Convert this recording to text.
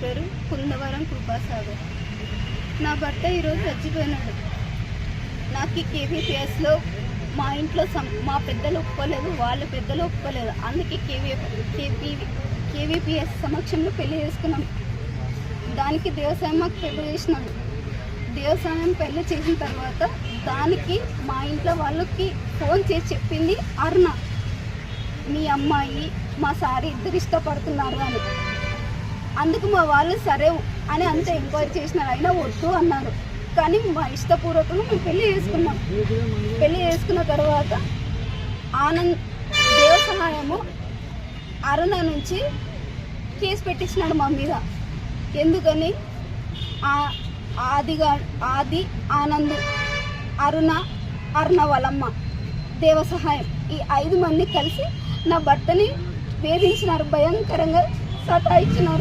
పేరు కుందవరం కృపాసాగర్. నా భర్త ఈరోజు చచ్చిపోయినాడు. నాకు ఈ కేవీపీఎస్లో మా ఇంట్లో మా పెద్దలు ఒప్పుకోలేదు వాళ్ళ పెద్దలు ఒప్పుకోలేదు. అందుకే కేవీ కేవీ కేవీపీఎస్ సమక్షంలో పెళ్ళి చేసుకున్నాం. దానికి దేవసాయం మాకు పెళ్ళి చేసినాం. దేవసాయం పెళ్ళి చేసిన తర్వాత దానికి మా ఇంట్లో వాళ్ళకి ఫోన్ చేసి చెప్పింది అరుణ. మీ అమ్మాయి మా సారి ఇద్దరు ఇష్టపడుతున్నారు అని. అందుకు మా వాళ్ళు సరే అని అంత ఎంక్వైరీ చేసినారు. అయినా వద్దు అన్నారు. కానీ మా ఇష్టపూర్వకంగా మేము పెళ్ళి చేసుకున్నాం. పెళ్ళి చేసుకున్న తర్వాత ఆనంద్ దేవ సహాయము అరుణ నుంచి కేసు పెట్టించినాడు మా మీద. ఎందుకని? ఆ- ఆదిగా ఆది ఆనంద్ అరుణ అరుణ వాళ్ళమ్మ దేవ సహాయం. ఈ ఐదు మంది కలిసి నా భర్తని వేధించినారు. భయంకరంగా సతాయించినారు.